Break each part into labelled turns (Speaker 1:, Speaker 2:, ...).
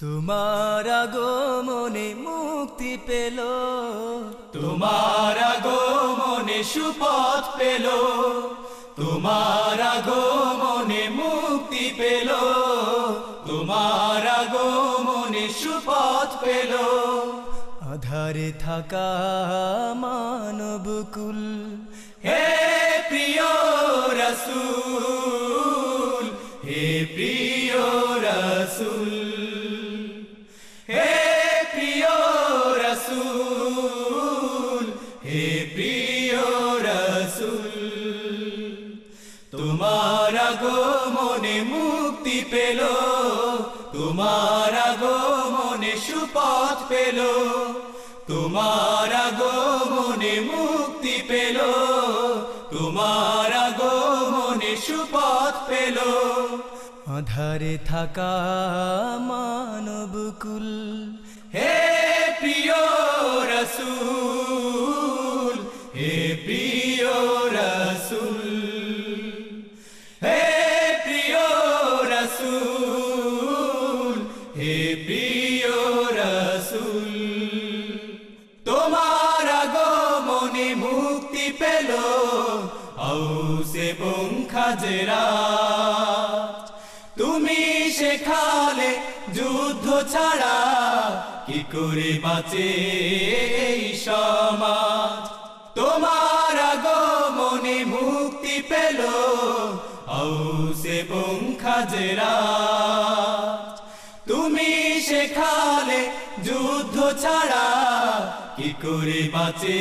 Speaker 1: তোমার আগমনে মুক্তি পেল।
Speaker 2: তোমার আগমনে সুপথ পেল। তোমার আগমনে মুক্তি পেল। তোমার আগমনে সুপথ পেল।
Speaker 1: আধারে থাকা মানবকুল
Speaker 2: হে প্রিয় রসুল হে প্রিয় রসুল। তোমার আগমনে মুক্তি পেল, তোমার আগমনে সুপথ পেল, তোমার আগমনে মুক্তি পেল, তোমার আগমনে সুপথ পেল।
Speaker 1: আধারে থাকা মানবকুল,
Speaker 2: হে প্রিয় রসুল আউসে বংখাজেরা তুমি শেখালে যুদ্ধ ছাড়া কি করে বাঁচে এই সমাজ? তোমার আগমনে মুক্তি পেল আউসে বংখাজেরা তুমি শেখালে যুদ্ধ ছাড়া কি করে বাঁচে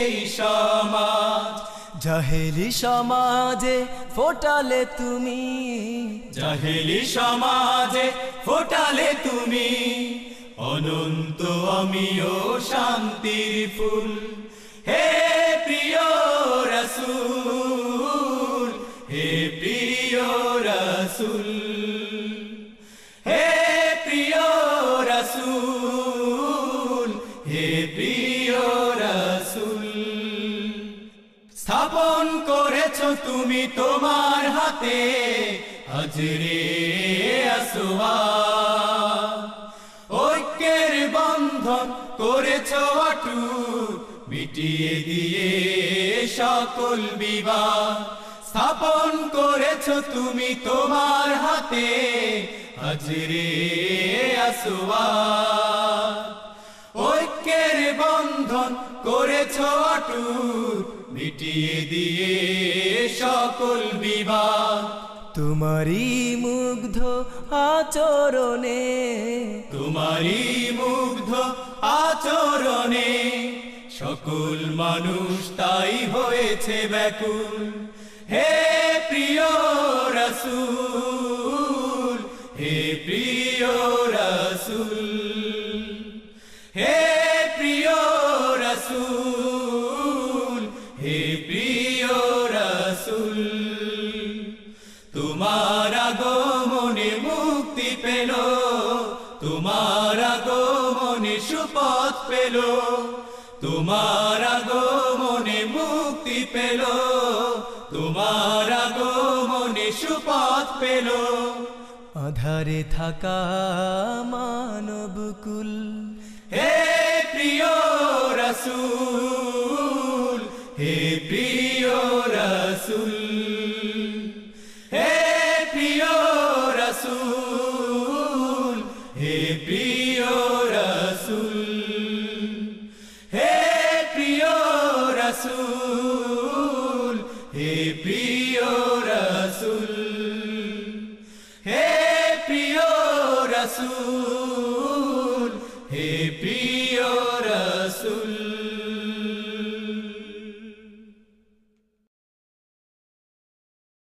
Speaker 2: এই সমাজ?
Speaker 1: জাহেলি সমাজে ফোটালে তুমি।
Speaker 2: জাহেলি সমাজে ফোটালে তুমি। অনন্ত আমিও শান্তির ফুল। হে প্রিয় রসুল, হে প্রিয় রসুল। হে প্রিয় রসুল, হে প্রিয় রসুল। স্থাপন করেছ তুমি তোমার হাতে, হাজরে ঐক্যের বন্ধন করেছ অটু মিটিয়ে দিয়ে সকল বিবাদ। স্থাপন করেছ তুমি তোমার হাতে, হাজরে ঐক্যের বন্ধন করেছ অটুট মিটিয়ে দিয়ে সকল বিবাদ।
Speaker 1: তোমারই মুগ্ধ আচরণে।
Speaker 2: তোমারই মুগ্ধ আচরণে। সকল মানুষ তাই হয়েছে ব্যাকুল। হে প্রিয় রসুল হে প্রিয় রসুল হে প্রিয় রসুল। তোমার আগমনে মুক্তি পেল, তোমার আগমনে সুপথ পেল, তোমার আগমনে মুক্তি পেল, তোমার আগমনে সুপথ পেল।
Speaker 1: আধারে থাকা মানবকুল
Speaker 2: হে প্রিয় রসুল, হে প্রিয় রসুল। হে প্রিয় রসুল হে প্রিয় রসুল হে প্রিয় রসুল হে প্রিয় রসুল হে প্রিয় রসুল